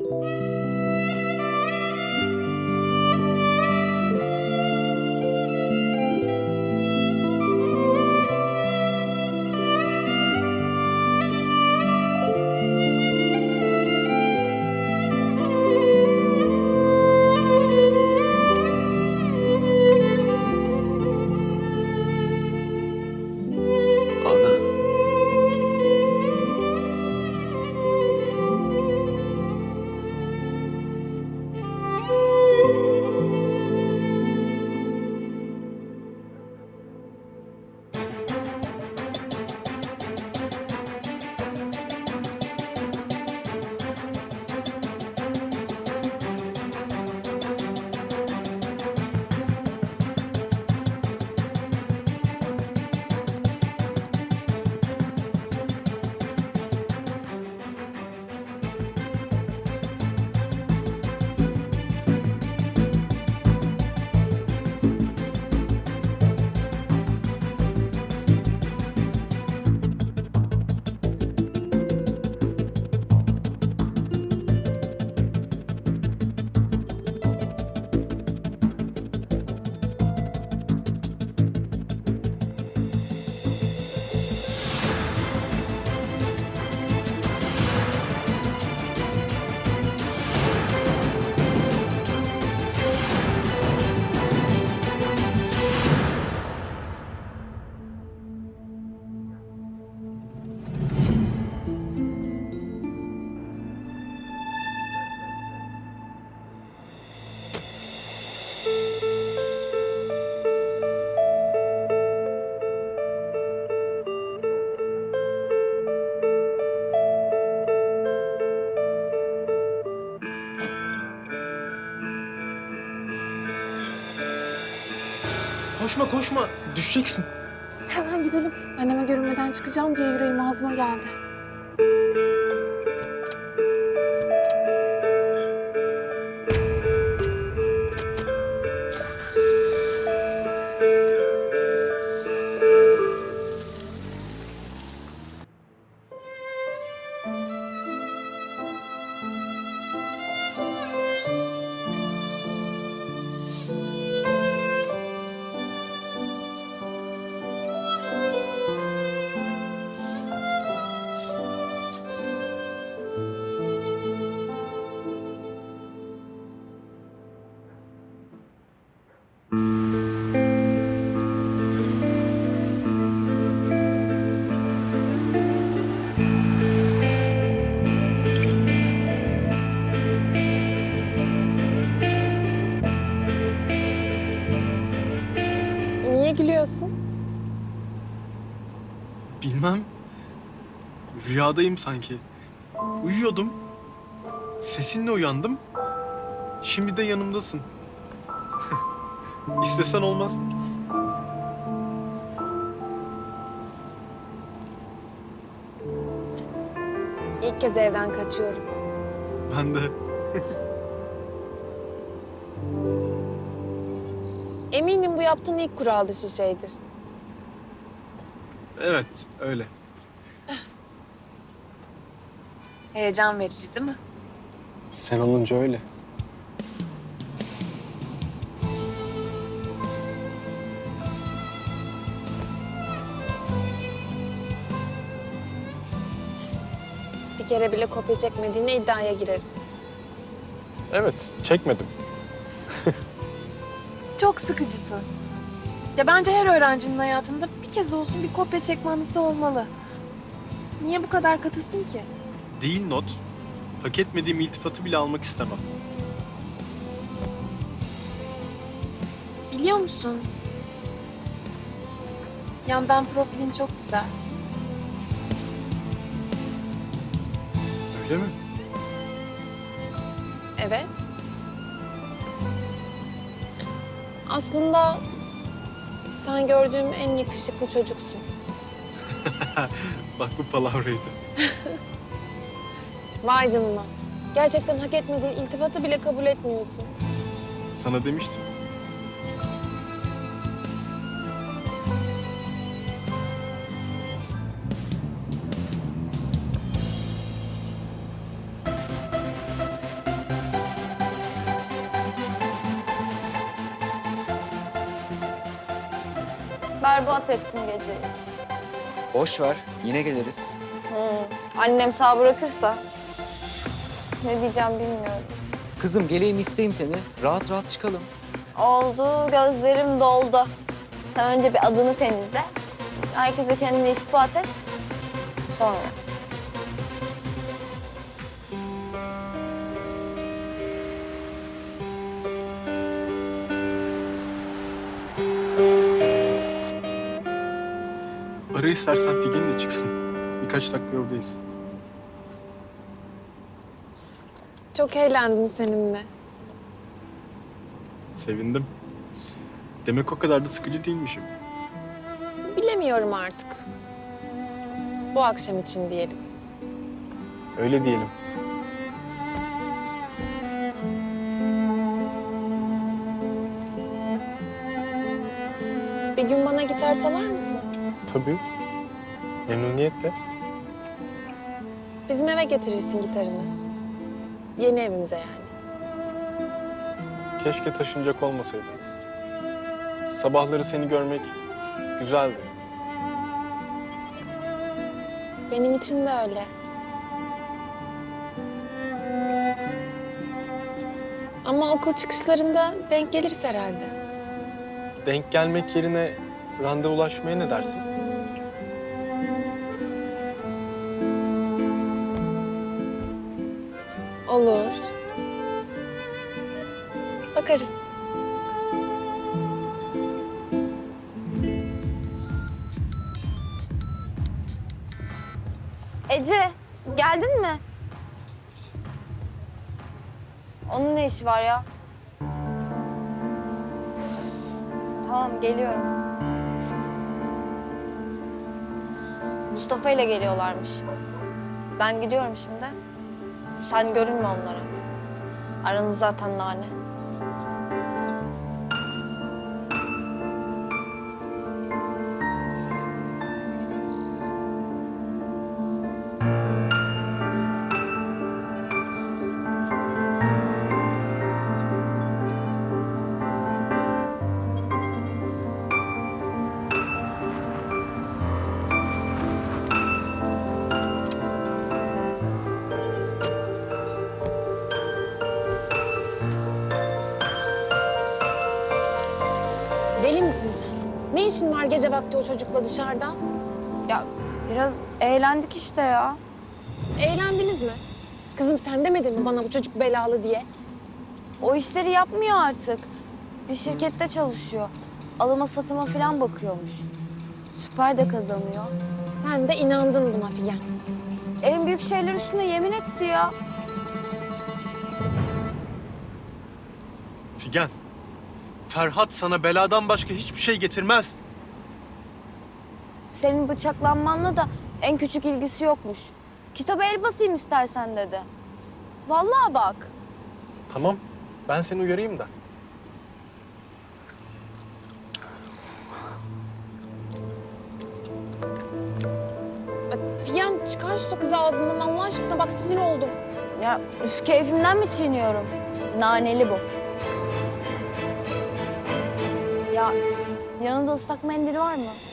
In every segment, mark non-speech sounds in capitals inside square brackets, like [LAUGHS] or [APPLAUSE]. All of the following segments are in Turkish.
Música Koşma koşma düşeceksin. Hemen gidelim. Anneme görünmeden çıkacağım diye yüreğim ağzıma geldi. Rüyadayım sanki. Uyuyordum. Sesinle uyandım. Şimdi de yanımdasın. [LAUGHS] İstesen olmaz. İlk kez evden kaçıyorum. Ben de. Eminim bu yaptığın ilk kural dışı şeydi. Evet öyle. Heyecan verici değil mi? Sen olunca öyle. Bir kere bile kopya çekmediğine iddiaya girerim. Evet çekmedim. Çok sıkıcısın. Ya bence her öğrencinin hayatında bir kez olsun bir kopya çekme anısı olmalı. Niye bu kadar katısın ki? Değil not. Hak etmediğim iltifatı bile almak istemem. Biliyor musun? Yandan profilin çok güzel. Öyle mi? Evet. Aslında sen gördüğüm en yakışıklı çocuksun. [LAUGHS] Bak bu palavraydı. [LAUGHS] Vay canına. Gerçekten hak etmediğin iltifatı bile kabul etmiyorsun. Sana demiştim. Berbat ettim geceyi. Boş ver, yine geliriz. Hmm, annem sağ bırakırsa ne diyeceğim bilmiyorum. Kızım geleyim isteyeyim seni. Rahat rahat çıkalım. Oldu, gözlerim doldu. Sen önce bir adını temizle. Herkese kendini ispat et. Sonra. Ara istersen Figen de çıksın. Birkaç dakika yoldayız. Çok eğlendim seninle. Sevindim. Demek o kadar da sıkıcı değilmişim. Bilemiyorum artık. Bu akşam için diyelim. Öyle diyelim. Bir gün bana gitar çalar mısın? Tabii. Memnuniyetle. Bizim eve getirirsin gitarını. Yeni evimize yani. Keşke taşınacak olmasaydınız. Sabahları seni görmek güzeldi. Benim için de öyle. Ama okul çıkışlarında denk geliriz herhalde. Denk gelmek yerine randevulaşmaya ne dersin? Bakarız. Ece, geldin mi? Onun ne işi var ya? Tamam, geliyorum. Mustafa ile geliyorlarmış. Ben gidiyorum şimdi. Sen görünme onlara. Aranız zaten nane. İşin var gece vakti o çocukla dışarıda? Ya biraz eğlendik işte ya. Eğlendiniz mi? Kızım sen demedin mi bana bu çocuk belalı diye? O işleri yapmıyor artık. Bir şirkette çalışıyor. Alıma satıma falan bakıyormuş. Süper de kazanıyor. Sen de inandın buna Figen. En büyük şeyler üstüne yemin etti ya. Figen, Ferhat sana beladan başka hiçbir şey getirmez. Senin bıçaklanmanla da en küçük ilgisi yokmuş. Kitaba el basayım istersen dedi. Vallahi bak. Tamam, ben seni uyarayım da. Figen çıkar şu kızı ağzından Allah aşkına bak sinir oldum. Ya üf keyfimden mi çiğniyorum? Naneli bu. Ya yanında ıslak mendil var mı?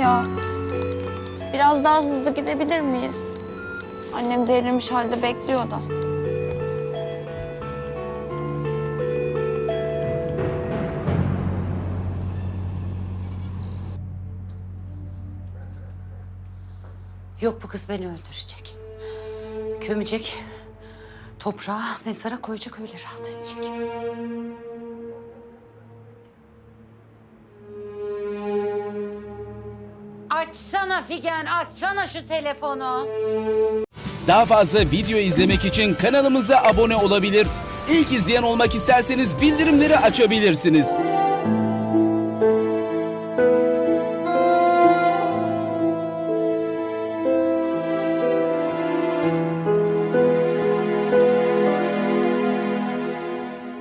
Ya biraz daha hızlı gidebilir miyiz? Annem delirmiş halde bekliyor da. Yok bu kız beni öldürecek. Gömecek. Toprağa, mezara koyacak öyle rahat edecek. Açsana Figen, açsana şu telefonu. Daha fazla video izlemek için kanalımıza abone olabilir. İlk izleyen olmak isterseniz bildirimleri açabilirsiniz.